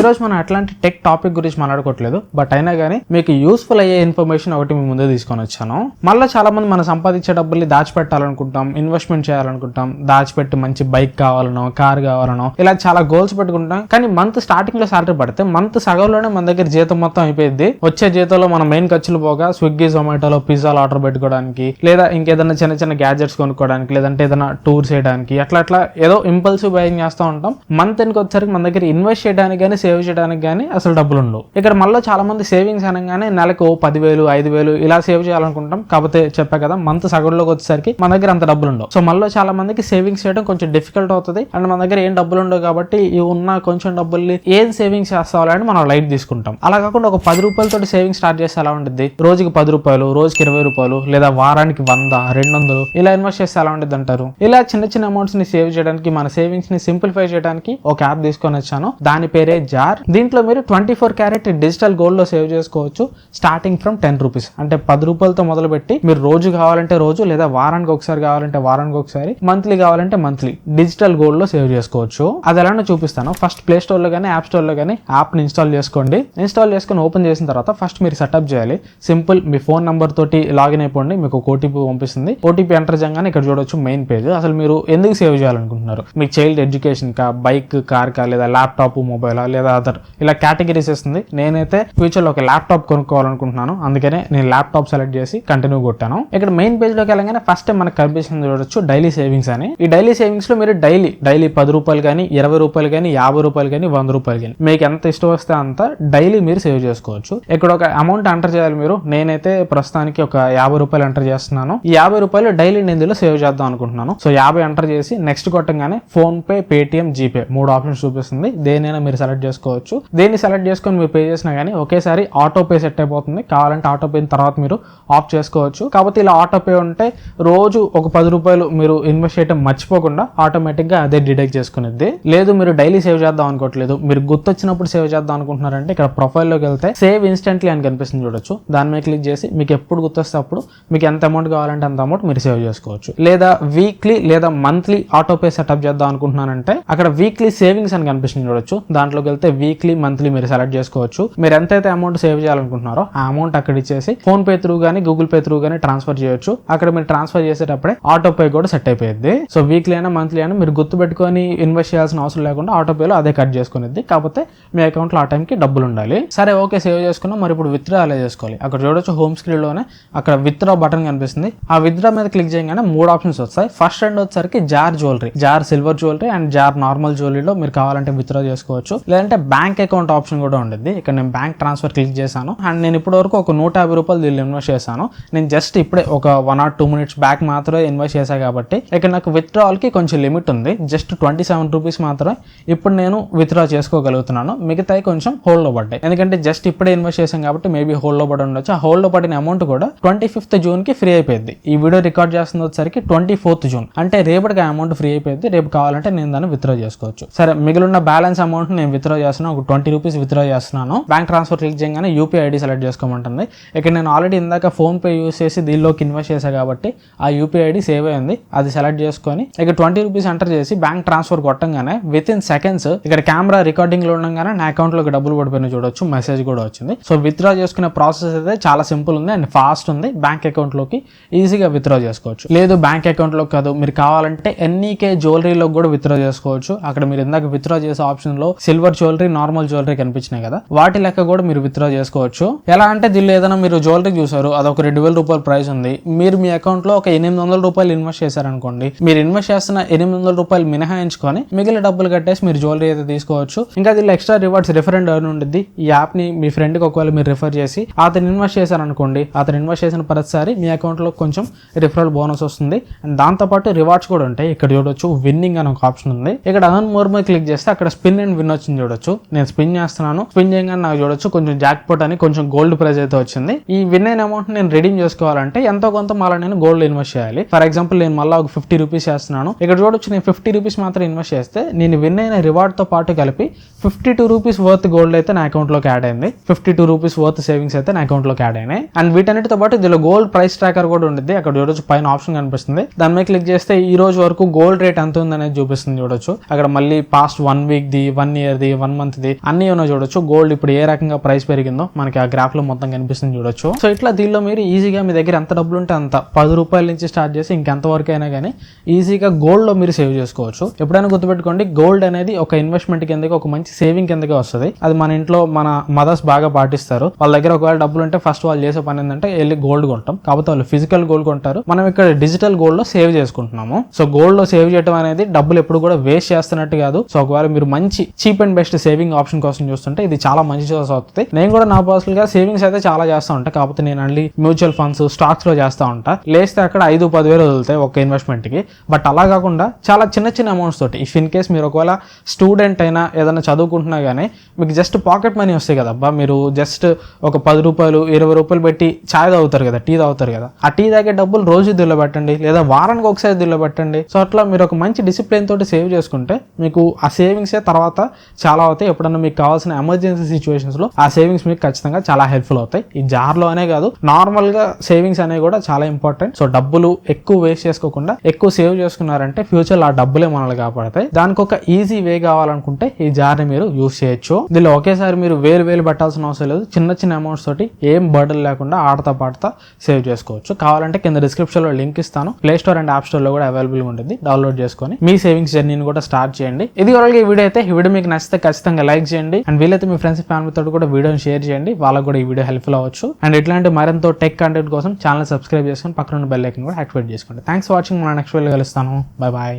ఈరోజు రోజు మనం అట్లాంటి టెక్ టాపిక్ గురించి మాట్లాడుకోవట్లేదు బట్ అయినా కానీ మీకు యూస్ఫుల్ అయ్యే ఇన్ఫర్మేషన్ ఒకటి మీ ముందే తీసుకొని వచ్చాను. మళ్ళీ చాలా మంది మనం సంపాదించే డబ్బుల్ని దాచిపెట్టాలనుకుంటాం ఇన్వెస్ట్మెంట్ చేయాలనుకుంటాం దాచిపెట్టి మంచి బైక్ కావాలనో కార్ కావాలనో ఇలా చాలా గోల్స్ పెట్టుకుంటాం కానీ మంత్ స్టార్టింగ్లో సాలరీ పడితే మంత్ సగంలోనే మన దగ్గర జీతం మొత్తం అయిపోయింది వచ్చే జీతంలో మనం మెయిన్ ఖర్చులు పోగా స్విగ్గీ జొమాటోలో పిజ్జాలు ఆర్డర్ పెట్టుకోవడానికి లేదా ఇంకేదైనా చిన్న చిన్న గ్యాజెట్స్ కొనుక్కోవడానికి లేదంటే ఏదైనా టూర్ చేయడానికి అట్లా అట్లా ఏదో ఇంపల్సివ్ బయింగ్ చేస్తూ ఉంటాం. మంత్ ఎండ్కి వచ్చేసరికి మన దగ్గర ఇన్వెస్ట్ చేయడానికి కానీ సేవ్ చేయడానికి కానీ అసలు డబ్బులు ఉండవు ఇక్కడ మళ్ళీ చాలా మంది సేవింగ్స్ అనగానే నెలకు ఓ పదివేలు ఐదు వేలు ఇలా సేవ్ చేయాలనుకుంటాం. కాకపోతే చెప్పా కదా మంత్ సగంలోకి వచ్చేసరికి మన దగ్గర అంత డబ్బులు ఉండవు సో మళ్ళీ చాలా మందికి సేవింగ్స్ చేయడం కొంచెం డిఫికల్ట్ అవుతుంది. అండ్ మన దగ్గర ఏం డబ్బులు ఉండవు కాబట్టి ఈ ఉన్న కొంచెం డబ్బుల్ని ఏం సేవింగ్స్ చేస్తావాలని మనం లైట్ తీసుకుంటాం. అలా కాకుండా ఒక పది రూపాయలతో సేవింగ్ స్టార్ట్ చేస్తే ఎలా ఉంటుంది రోజుకి పది రూపాయలు రోజుకి ఇరవై రూపాయలు లేదా వారానికి వంద రెండు వందలు ఇలా ఇన్వెస్ట్ చేస్తే ఎలా ఉంటుంది అంటారు ఇలా చిన్న చిన్న అమౌంట్స్ని సేవ్ చేయడానికి మన సేవింగ్స్ని సింప్లిఫై చేయడానికి ఒక యాప్ తీసుకొని వచ్చాను. దాని పేరే జార్ దీంట్లో మీరు ట్వంటీ ఫోర్ క్యారెట్ డిజిటల్ గోల్డ్లో సేవ్ చేసుకోవచ్చు. Starting from ten rupees. అంటే పది రూపాయలతో మొదలుపెట్టి మీరు రోజు కావాలంటే రోజు లేదా వారానికి ఒకసారి కావాలంటే వారానికి ఒకసారి మంత్లీ కావాలంటే మంత్లీ డిజిటల్ గోల్డ్లో సేవ్ చేసుకోవచ్చు. అది ఎలానో చూపిస్తాను. ఫస్ట్ ప్లే స్టోర్లో కానీ యాప్ స్టోర్లో కానీ యాప్ని ఇన్స్టాల్ చేసుకోండి. ఇన్స్టాల్ చేసుకొని ఓపెన్ చేసిన తర్వాత ఫస్ట్ మీరు సెటప్ చేయాలి. సింపుల్ మీ ఫోన్ నంబర్ తోటి లాగిన్ అయిపోండి. మీకు ఒక ఓటీపీ పంపిస్తుంది. ఓటీపీ ఎంటర్ చేయగానే ఇక్కడ చూడొచ్చు మెయిన్ పేజ్. అసలు మీరు ఎందుకు సేవ్ చేయాలనుకుంటున్నారు? మీ చైల్డ్ ఎడ్యుకేషన్ కా బైక్ కార్ కా లేదా ల్యాప్టాప్ మొబైల్ లేదా అదర్ ఇలా కేటగిరీస్ ఇస్తుంది నేనైతే ఫ్యూచర్లో ఒక ల్యాప్టాప్ కొనుక్కోవాలనుకుంటున్నాను. అందుకనే నేను ల్యాప్టాప్ సెలెక్ట్ చేసి కంటిన్యూ కొట్టాను. ఇక్కడ మెయిన్ పేజ్లోకి వెళ్ళగానే ఫస్ట్ టైం మనకు కనిపిస్తుంది చూడొచ్చు డైలీ సేవింగ్స్ అని. ఈ డైలీ సేవింగ్స్లో మీరు డైలీ డైలీ పది రూపాయలు కానీ ఇరవై రూపాయలు కానీ యాభై రూపాయలు కానీ వంద రూపాయలు కానీ మీకు ఎంత ఇష్టం వస్తే అంత డైలీ మీరు సేవ్ చేసుకోవచ్చు. ఇక్కడ ఒక అమౌంట్ ఎంటర్ చేయాలి మీరు. నేనైతే ప్రస్తుతానికి ఒక యాభై రూపాయలు ఎంటర్ చేస్తున్నాను. ఈ యాభై రూపాయలు డైలీ నేను ఇందులో సేవ్ చేద్దాం అనుకుంటున్నాను. సో యాభై ఎంటర్ చేసి నెక్స్ట్ కొట్టంగానే ఫోన్ పే పేటిఎం జీపే మూడు ఆప్షన్స్ చూపిస్తుంది. దేనైనా మీరు సెలెక్ట్ చేసుకోవచ్చు. దీన్ని సెలెక్ట్ చేసుకొని మీరు పే చేసినా కానీ ఒకేసారి ఆటో పే సెట్ అయిపోతుంది. కావాలంటే ఆటో పే తర్వాత మీరు ఆఫ్ చేసుకోవచ్చు. కాకపోతే ఇలా ఆటో పే ఉంటే రోజు ఒక పది రూపాయలు మీరు ఇన్వెస్ట్ చేయడం మర్చిపోకుండా ఆటోమేటిక్గా అదే డిడక్ట్ చేసుకునేది. లేదు మీరు డైలీ సేవ్ చేద్దాం అనుకోవట్లేదు. మీరు గుర్తొచ్చినప్పుడు సేవ్ చేద్దాం అనుకుంటున్నారంటే ఇక్కడ ప్రొఫైల్లోకి వెళ్తే సేవ్ ఇన్స్టెంట్లీ అని కనిపిస్తుంది చూడొచ్చు. దాని మీద క్లిక్ చేసి మీకు ఎప్పుడు గుర్తొస్తే అప్పుడు మీకు ఎంత అమౌంట్ కావాలంటే అంత అమౌంట్ మీరు సేవ్ చేసుకోవచ్చు. లేదా వీక్లీ లేదా మంత్లీ ఆటో పే సెటప్ చేద్దాం అనుకుంటున్నానంటే అక్కడ వీక్లీ సేవింగ్స్ అని కనిపిస్తుంది చూడొచ్చు. దాంట్లోకి వెళ్తే వీక్లీ మంత్లీ మీరు సెలెక్ట్ చేసుకోవచ్చు. మీరు ఎంతైతే అమౌంట్ సేవ్ చేయాలనుకుంటున్నారో ఆ అమౌంట్ అక్కడ ఇచ్చేసి ఫోన్ పే త్రూ కానీ గూగుల్ పే త్రూ కానీ ట్రాన్స్ఫర్ చేయొచ్చు. అక్కడ మీరు ట్రాన్స్ఫర్ చేసేటప్పుడే ఆటో పే కూడా సెట్ అయిపోయింది సో వీక్లీ అయినా మంత్లీ అయినా మీరు గుర్తు పెట్టుకొని ఇన్వెస్ట్ చేయాల్సిన అవసరం లేకుండా ఆటో పేలో అదే కట్ చేసుకునేది. కాకపోతే మీ అకౌంట్లో ఆ టైంకి డబ్బులు ఉండాలి. సరే ఓకే సేవ్ చేసుకున్నాం. మరి ఇప్పుడు విత్డ్రా అలా చేసుకోవాలి? అక్కడ చూడొచ్చు హోమ్ స్క్రీన్లోనే అక్కడ విత్డ్రా బటన్ కనిపిస్తుంది. ఆ విత్డ్రా మీద క్లిక్ చేయగానే మూడు ఆప్షన్స్ వస్తాయి. ఫస్ట్ అండ్ వచ్చేసరికి Jar jewellery Jar silver jewellery and Jar normal జ్యువెలరీలో మీరు కావాలంటే విత్డ్రా చేసుకోవచ్చు. లేదంటే బ్యాంక్ అకౌంట్ ఆప్షన్ కూడా ఉండేది ఇక్కడ నేను బ్యాంక్ ట్రాన్స్ఫర్ క్లిక్ చేశాను. అండ్ నేను ఇప్పటి వరకు ఒక నూట యాభై రూపాయలు దీనిలో ఇన్వెస్ట్ చేశాను. నేను జస్ట్ ఇప్పుడే ఒక one or two minutes back మాత్రమే ఇన్వెస్ట్ చేశాను కాబట్టి ఇక్కడ నాకు withdrawal కి కొంచెం లిమిట్ ఉంది. జస్ట్ ట్వంటీ సెవెన్ రూపీస్ మాత్రమే ఇప్పుడు నేను విత్డ్రా చేసుకోగలుగుతున్నాను. మిగతాయి కొంచెం హోల్డ్లో లో పడ్డాయి. ఎందుకంటే జస్ట్ ఇప్పుడే ఇన్వెస్ట్ చేశాం కాబట్టి మేబీ లో పడి ఉండొచ్చు. ఆ హోల్డ్లో లో పడిన అమౌంట్ కూడా ట్వంటీ ఫిఫ్త్ జూన్కి ఫ్రీ అయిపోయింది. ఈ వీడియో రికార్డ్ చేస్తున్న వచ్చేసరికి ట్వంటీ ఫోర్త్ జూన్ అంటే రేపటికి అమౌంట్ ఫ్రీ అయిపోయింది. రేపు కావాలంటే నేను దాన్ని విత్డ్రా చేసుకోవచ్చు. సరే మిగిలిన బ్యాలెన్స్ అమౌంట్ నేను విత్డ్రా చేస్తున్నాను ఒక ట్వంటీ రూపీస్ విత్డ్రా చేస్తున్నాను. బ్యాంక్ ట్రాన్స్ఫర్ క్లిక్ చేయగానే యూపీఐ ఐడి సెలెక్ట్ చేసుకోమంటుంది. ఇక్కడ నేను ఆల్రెడీ ఇందాక ఫోన్పే యూస్ చేసి దీనిలోకి ఇన్వెస్ట్ చేశాను కాబట్టి ఆ యూపీఐ ఐడి సేవ్ అయింది అది సెలెక్ట్ చేసుకొని ఇక ట్వంటీ రూపీస్ ఎంటర్ చేసి బ్యాంక్ ట్రాన్స్ఫర్ కొట్టంగానే విత్ ఇన్ సెకండ్స్ ఇక్కడ కెమెరా రికార్డింగ్లో ఉండగానే నా అకౌంట్లోకి డబ్బులు పడిపోయిన చూడొచ్చు మెసేజ్ కూడా వచ్చింది. సో విత్డ్రా చేసుకునే ప్రాసెస్ అయితే చాలా సింపుల్ ఉంది అండ్ ఫాస్ట్ ఉంది. బ్యాంక్ అకౌంట్లోకి ఈజీగా విత్డ్రా చేసుకోవచ్చు. లేదు బ్యాంక్ అకౌంట్లో కాదు మీరు కావాలంటే ఎన్ఈకే జ్యువెలరీలో కూడా విత్డ్రా చేసుకోవచ్చు. అక్కడ మీరు ఇందాక విత్డ్రా చేసే ఆప్షన్లో సిల్వర్ జ్యువెలరీ నార్మల్ జ్యువెలరీ కనిపించినాయి కదా. వాటి లెక్క కూడా మీరు విత్డ్రా చేసుకోవచ్చు. ఎలా అంటే దీనిలో ఏదైనా మీరు జ్యువెలరీ చూసారు అది ఒక రెండు వేల రూపాయల ప్రైస్ ఉంది. మీరు మీ అకౌంట్లో ఒక ఎనిమిది వందల రూపాయలు ఇన్వెస్ట్ చేశారనుకోండి. మీరు ఇన్వెస్ట్ చేస్తున్న ఎనిమిది వందల రూపాయలు మినహాయించుకొని మిగిలిన డబ్బులు కట్టేసి మీరు జ్యువెలరీ అయితే తీసుకోవచ్చు. ఇంకా దీనిలో ఎక్స్ట్రా రివార్డ్స్ రిఫరెండ్ అని ఉంటుంది ఈ యాప్ని మీ ఫ్రెండ్కి ఒకవేళ మీరు రిఫర్ చేసి అతను ఇన్వెస్ట్ చేశారనుకోండి అతను ఇన్వెస్ట్ చేసిన ప్రతిసారి మీ అకౌంట్లో కొంచెం రిఫరల్ బోనస్ వస్తుంది. అండ్ దాంతోపాటు రివార్డ్స్ కూడా ఉంటాయి. ఇక్కడ చూడొచ్చు విన్నింగ్ అని ఒక ఆప్షన్ ఉంది. ఇక్కడ అదన్ మోర్ మీద క్లిక్ చేస్తే అక్కడ స్పిన్ అండ్ విన్ వచ్చింది చూడొచ్చు. నేను స్పిన్ చేస్తున్నాను. స్పిన్ చేయగానే నాకు చూడొచ్చు. కొంచెం జాక్ పోట్ అని కొంచెం గోల్డ్ ప్రైజ్ అయితే వచ్చింది. ఈ విన్ అయిన అమౌంట్ నేను రిడీమ్ చేసుకోవాలంటే ఎంతో కొంత మళ్ళీ నేను గోల్డ్ ఇన్వెస్ట్ చేయాలి. ఫర్ ఎగ్జాంపుల్ నేను మళ్ళీ ఒక ఫిఫ్టీ రూపీస్ చేస్తున్నాను. ఇక్కడ చూడొచ్చు నేను ఫిఫ్టీ రూపీస్ మాత్రం ఇన్వెస్ట్ చేస్తే నేను విన్ అయిన రివార్డ్తో పాటు కలిపి fifty two rupees worth gold అయితే నా అకౌంట్లోకి యాడ్ అయింది. Fifty two rupees worth savings అయితే నా అకౌంట్లోకి యాడ్ అయినాయి. అండ్ వీటన్నిటితో పాటు ఇందులో గోల్డ్ ప్రైస్ ట్రాకర్ కూడా ఉంటుంది అక్కడ చూడొచ్చు పైన ఆప్షన్ కనిపిస్తుంది. దాని మీద క్లిక్ చేస్తే ఈ రోజు వరకు గోల్డ్ రేట్ ఎంత ఉందనేది చూపిస్తుంది చూడొచ్చు. అక్కడ మళ్ళీ past one week the one year the one one month the అన్ని ఏమైనా చూడొచ్చు. గోల్డ్ ఇప్పుడు ఏ రకంగా ప్రైస్ పెరిగిందో మనకి ఆ గ్రాఫ్లో మొత్తం కనిపిస్తుంది చూడొచ్చు. సో ఇట్లా దీనిలో మీరు ఈజీగా మీ దగ్గర ఎంత డబ్బులు ఉంటే అంత పది రూపాయల నుంచి స్టార్ట్ చేసి ఇంకెంత వరకు అయినా కానీ ఈజీగా గోల్డ్లో మీరు సేవ్ చేసుకోవచ్చు. ఎప్పుడైనా గుర్తుపెట్టుకోండి గోల్డ్ అనేది ఒక ఇన్వెస్ట్మెంట్ కిందకి ఒక మంచి సేవింగ్ కిందకి వస్తుంది. అది మన ఇంట్లో మన మదర్స్ బాగా పాటిస్తారు. వాళ్ళ దగ్గర ఒకవేళ డబ్బులు ఉంటే ఫస్ట్ వాళ్ళు చేసే పని ఏంటంటే వెళ్ళి గోల్డ్ కొంటాం కాకపోతే వాళ్ళు ఫిజికల్ గోల్డ్ కొంటారు. మనం ఇక్కడ డిజిటల్ గోల్డ్లో సేవ్ చేసుకుంటున్నాము. సో గోల్డ్లో సేవ్ చేయడం అనేది డబ్బులు ఎప్పుడు కూడా వేస్ట్ చేస్తున్నట్టు కాదు. సో ఒకవేళ మీరు మంచి cheap and best saving option కోసం చూస్తుంటే ఇది చాలా మంచి చాయిస్ అవుతుంది. నేను కూడా నా పర్సనల్గా సేవింగ్స్ అయితే చాలా చేస్తా ఉంటా. కాకపోతే నేను అన్ని మ్యూచువల్ ఫండ్స్ స్టాక్స్లో చేస్తా ఉంటా. లేస్తే అక్కడ ఐదు పదివేలు వదులుతాయి ఒక ఇన్వెస్ట్మెంట్కి. బట్ అలా కాకుండా చాలా చిన్న చిన్న అమౌంట్స్ తోటి ఇఫ్ ఇన్ కేస్ మీరు ఒకవేళ స్టూడెంట్ అయినా ఏదైనా చదువుకుంటున్నా కానీ మీకు జస్ట్ పాకెట్ మనీ వస్తాయి కదా అబ్బా. మీరు జస్ట్ ఒక పది రూపాయలు ఇరవై రూపాయలు పెట్టి చాయ్ తాగుతారు కదా టీ తాగుతారు కదా. ఆ టీ తాగే డబ్బులు రోజు దిల్లో పెట్టండి లేదా వారానికి ఒకసారి దిల్లబెట్టండి. సో అట్లా మీరు ఒక మంచి డిసిప్లిన్ తోటి సేవ్ చేసుకుంటే మీకు ఆ సేవింగ్సే తర్వాత చాలా అవుతాయి. ఎప్పుడన్నా మీకు కావాల్సిన ఎమర్జెన్సీ సిచ్యువేషన్స్లో ఆ సేవింగ్స్ మీకు ఖచ్చితంగా చాలా హెల్ప్ఫుల్ అవుతాయి. ఈ జార్లో అనే కాదు నార్మల్గా సేవింగ్స్ అనేవి కూడా చాలా ఇంపార్టెంట్ సో డబ్బులు ఎక్కువ వేస్ట్ చేసుకోకుండా ఎక్కువ సేవ్ చేసుకున్నారంటే ఫ్యూచర్లో ఆ డబ్బులే మనల్ని కాపాడతాయి. దానికి ఒక ఈజీ వే కావాలనుకుంటే ఈ జార్ని మీరు యూస్ చేయొచ్చు. దీనిలో ఒకేసారి మీరు వేలు వేలు పెట్టాల్సిన అవసరం లేదు. చిన్న చిన్న అమౌంట్స్ తోటి ఏం బర్డన్ లేకుండా ఆడతా పాడతా సేవ్ చేసుకోవచ్చు. కావాలంటే కింద డిస్క్రిప్షన్లో లింక్ ఇస్తాను. ప్లే స్టోర్ అండ్ యాప్ స్టోర్లో కూడా అవైలబుల్ ఉంటుంది. డౌన్లోడ్ చేసుకొని మీ సేవింగ్స్ జర్నీని కూడా స్టార్ట్ చేయండి. ఇది వరకు ఈ వీడియో అయితే. ఈ వీడియో మీకు నచ్చితే ఖచ్చితంగా ఖచ్చితంగా లైక్ చేయండి. అండ్ వీలైతే మీ ఫ్రెండ్స్ ఫ్యామిలీ తోటి కూడా వీడియోని షేర్ చేయండి. వాళ్ళకి కూడా ఈ వీడియో హెల్ప్ఫుల్ అవ్వచ్చు. అండ్ ఇట్లాంటి మరింత టెక్ కంటెంట్ కోసం ఛానల్ సబ్స్క్రైబ్ చేసుకొని పక్కన బెల్ ఐకన్ కూడా యాక్టివేట్ చేసుకోండి. థ్యాంక్స్ ఫర్ వాచింగ్ మన నెక్స్ట్ వీడియో కలుస్తాను. Bye bye